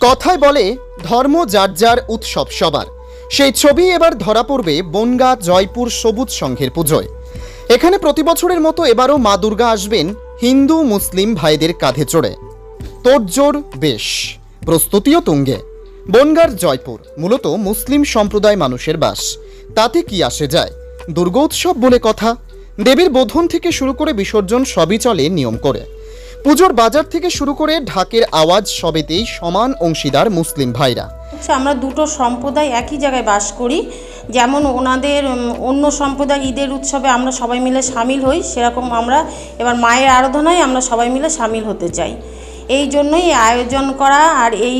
কথায় বলে, ধর্ম যার যার উৎসব সবার। সেই ছবি এবার ধরা পড়বে বনগা জয়পুর সবুজ সংঘের পুজোয়। এখানে প্রতি বছরের মতো এবারও মা দুর্গা আসবেন হিন্দু, মুসলিম ভাইদের কাঁধে চড়ে। তোড়জোড় বেশ, প্রস্তুতিও তুঙ্গে। বনগার জয়পুর, মূলত মুসলিম সম্প্রদায় মানুষের বাস। তাতে কি আসে যায়? দুর্গোৎসব বলে কথা। দেবীর বোধন থেকে শুরু করে বিসর্জন সবই চলে নিয়ম করে। পুজোর বাজার থেকে শুরু করে ঢাকের আওয়াজ সবেতেই সমান অংশীদার মুসলিম ভাইরা। হচ্ছে আমরা দুটো সম্প্রদায় একই জায়গায় বাস করি। যেমন ওনাদের অন্য সম্প্রদায় ঈদের উৎসবে আমরা সবাই মিলে সামিল হই সেরকম আমরা এবার মায়ের আরাধনায় আমরা সবাই মিলে সামিল হতে চাই। এই জন্যই আয়োজন করা আর এই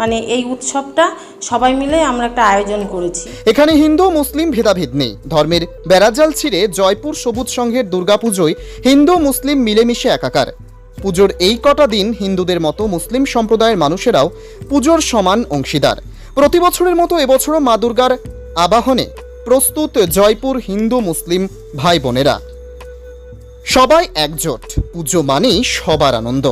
মানে এই উৎসবটা সবাই মিলে আমরা একটা আয়োজন করেছি। এখানে হিন্দু মুসলিম ভেদাভেদ নেই। ধর্মের বেড়াজাল ছিঁড়ে জয়পুর সবুজ সংঘের দুর্গাপুজোয় হিন্দু মুসলিম মিলেমিশে একাকার। পুজোর এই কটা দিন হিন্দুদের মতো মুসলিম সম্প্রদায়ের মানুষেরাও পুজোর সমান অংশীদার। প্রতি বছরের মতো এবছরও মা দুর্গার আবাহনে প্রস্তুত জয়পুর হিন্দু মুসলিম ভাই বোনেরা সবাই একজোট, পুজো মানেই সবার আনন্দ।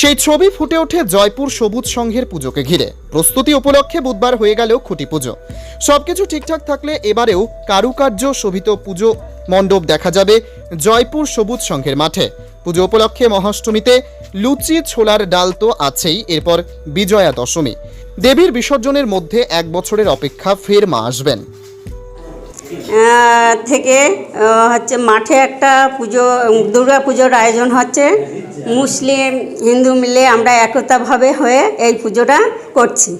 সেই ছবি ফুটে ওঠে জয়পুর সবুজ সংঘের পুজোকে ঘিরে। প্রস্তুতি উপলক্ষে বুধবার হয়ে গেল খুঁটি পুজো। সবকিছু ঠিকঠাক থাকলে এবারেও কারুকার্য শোভিত পুজো মণ্ডপ দেখা যাবে জয়পুর সবুজ সংঘের মাঠে। পুজো উপলক্ষে মহাষ্টমীতে লুচি, ছোলার ডাল তো আছেই, এরপর বিজয়া দশমী দেবীর বিসর্জনের মধ্যে এক বছরের অপেক্ষা ফের মা আসবেন। থেকে হচ্ছে মাঠে একটা পুজো দুর্গা পুজোর আয়োজন হচ্ছে। মুসলিম, হিন্দু মিলে আমরা একতাভাবে হয়ে এই পুজোটা করছি।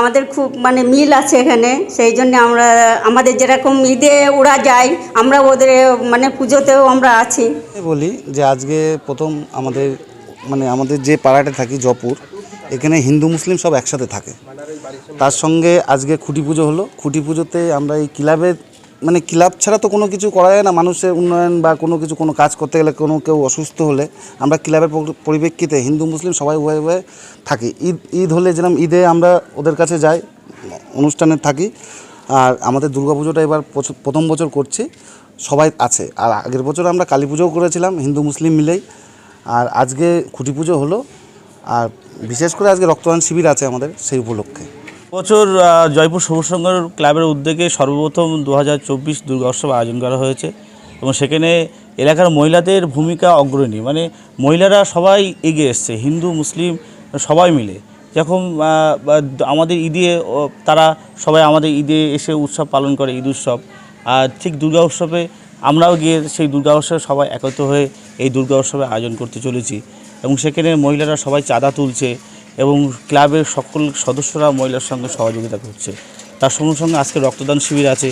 আমাদের খুব মানে মিল আছে এখানে। সেই জন্য আমরা, আমাদের যেরকম ঈদে ওরা যায়, আমরা ওদের মানে পুজোতেও আমরা আছি। বলি যে আজকে প্রথম আমাদের মানে আমাদের যে পাড়াটা থাকি জপুর এখানে হিন্দু, মুসলিম সব একসাথে থাকে। তার সঙ্গে আজকে খুঁটি পুজো হলো। খুঁটি পুজোতে আমরা এই ক্লাবের মানে ক্লাব ছাড়া তো কোনো কিছু করা যায় না। মানুষের উন্নয়ন বা কোনো কিছু, কোনো কাজ করতে গেলে কোনো কেউ অসুস্থ হলে আমরা ক্লাবের পরি- পরিপ্রেক্ষিতে হিন্দু, মুসলিম সবাই উভয় উভয়ে থাকি। ঈদ ঈদ হলে যেরকম ঈদে আমরা ওদের কাছে যাই, অনুষ্ঠানে থাকি। আর আমাদের দুর্গাপুজোটা এবার প্রথম বছর করছি, সবাই আছে। আর আগের বছর আমরা কালী পুজোও করেছিলাম, হিন্দু, মুসলিম মিলেই। আর আজকে খুঁটি পুজো হলো। আর বিশেষ করে আজকে রক্তদান শিবির আছে আমাদের সেই উপলক্ষে। বছর জয়পুর সবুজ ক্লাবের উদ্যোগে সর্বপ্রথম দু হাজার চব্বিশ দুর্গা উৎসব আয়োজন করা হয়েছে এবং সেখানে এলাকার মহিলাদের ভূমিকা অগ্রণী। মানে মহিলারা সবাই এগিয়ে এসছে, হিন্দু, মুসলিম, সবাই মিলে। যখন আমাদের ঈদে তারা সবাই আমাদের ঈদে এসে উৎসব পালন করে, ঈদ উৎসব। আর ঠিক দুর্গা উৎসবে আমরাও গিয়ে সেই দুর্গা উৎসবে সবাই একত্র হয়ে এই দুর্গা উৎসবে আয়োজন করতে চলেছি। এবং সেখানে মহিলারা সবাই চাঁদা তুলছে। এবং ক্লাবের সকল সদস্যরা মহিলার সঙ্গে সহযোগিতা করছে। তার সঙ্গে সঙ্গে আজকে রক্তদান শিবির আছে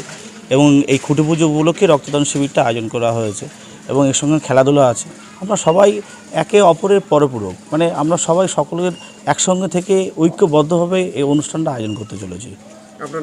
এবং এই খুঁটি পুজো উপলক্ষে রক্তদান শিবিরটা আয়োজন করা হয়েছে এবং এর সঙ্গে খেলাধুলা আছে। আমরা সবাই একে অপরের পরপূরক মানে আমরা সবাই সকলের একসঙ্গে থেকে ঐক্যবদ্ধভাবে এই অনুষ্ঠানটা আয়োজন করতে চলেছি।